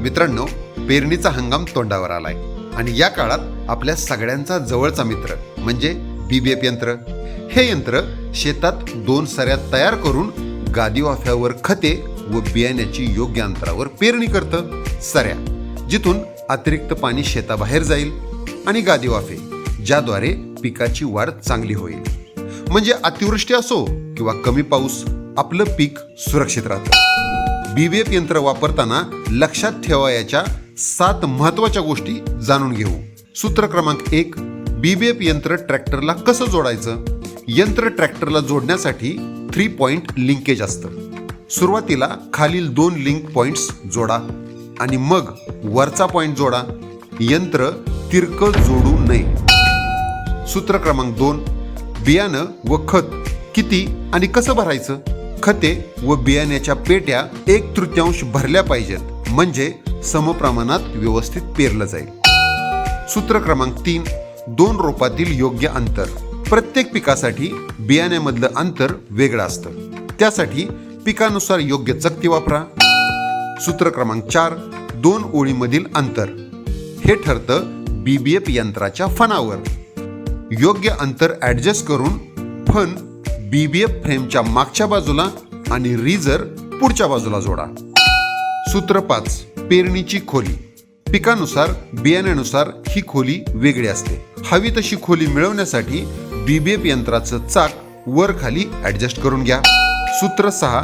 मित्रांनो पेरणीचा हंगाम तोंडावर आलाय. आणि या काळात आपल्या सगळ्यांचा जवळचा मित्र म्हणजे बीबीएफ यंत्र. हे यंत्र शेतात दोन सऱ्या तयार करून गादी वाफ्यावर खते व बियाण्याची योग्य अंतरावर पेरणी करतं. सऱ्या जिथून अतिरिक्त पाणी शेताबाहेर जाईल आणि गादी वाफे ज्याद्वारे पिकाची वाढ चांगली होईल. म्हणजे अतिवृष्टी असो किंवा कमी पाऊस आपलं पीक सुरक्षित राहतं. बीबीएफ यंत्र वापरताना लक्षात ठेवायच्या सात महत्त्वाच्या गोष्टी जाणून घेऊ. सूत्र क्रमांक एक बीबीएफ यंत्र ट्रॅक्टरला कसं जोडायचं? यंत्र ट्रॅक्टरला जोडण्यासाठी थ्री पॉइंट लिंकेज असतं. सुरुवातीला खालील दोन लिंक पॉइंट्स जोडा आणि मग वरचा पॉइंट जोडा. यंत्र तिरकं जोडू नये. सूत्र क्रमांक दोन बियाणं व खत किती आणि कसं भरायचं? खते व बियाण्याच्या पेट्या एक तृतीयांश भरल्या पाहिजेत. म्हणजे समप्रमाणात व्यवस्थित पेरलं जाईल. सूत्र क्रमांक तीन दोन रोपातील योग्य अंतर. प्रत्येक पिकासाठी बियाण्यामधलं अंतर वेगळं असतं. त्यासाठी पिकानुसार योग्य चकती वापरा. सूत्र क्रमांक चार दोन ओळीमधील अंतर. हे ठरतं बीबीएफ यंत्राच्या फणावर. योग्य अंतर ऍडजस्ट करून फन बीबीएफ फ्रेमच्या मागच्या बाजूला आणि रिझर पुढच्या बाजूला जोडा. सूत्र पाच पेरणीची खोली. पिकानुसार बियाण्यानुसार ही खोली वेगळी असते. हवी तशी खोली मिळवण्यासाठी बीबीएफ यंत्राचं चाक वर खाली ऍडजस्ट करून घ्या. सूत्र सहा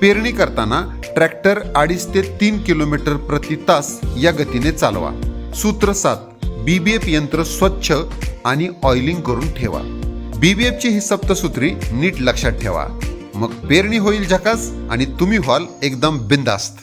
पेरणी करताना ट्रॅक्टर अडीच ते तीन किलोमीटर प्रति तास या गतीने चालवा. सूत्र सात बीबीएफ यंत्र स्वच्छ आणि ऑइलिंग करून ठेवा. बीबीएफची ही सप्तसूत्री नीट लक्षात ठेवा. मग पेरणी होईल झकास आणि तुम्ही व्हाल एकदम बिंदास्त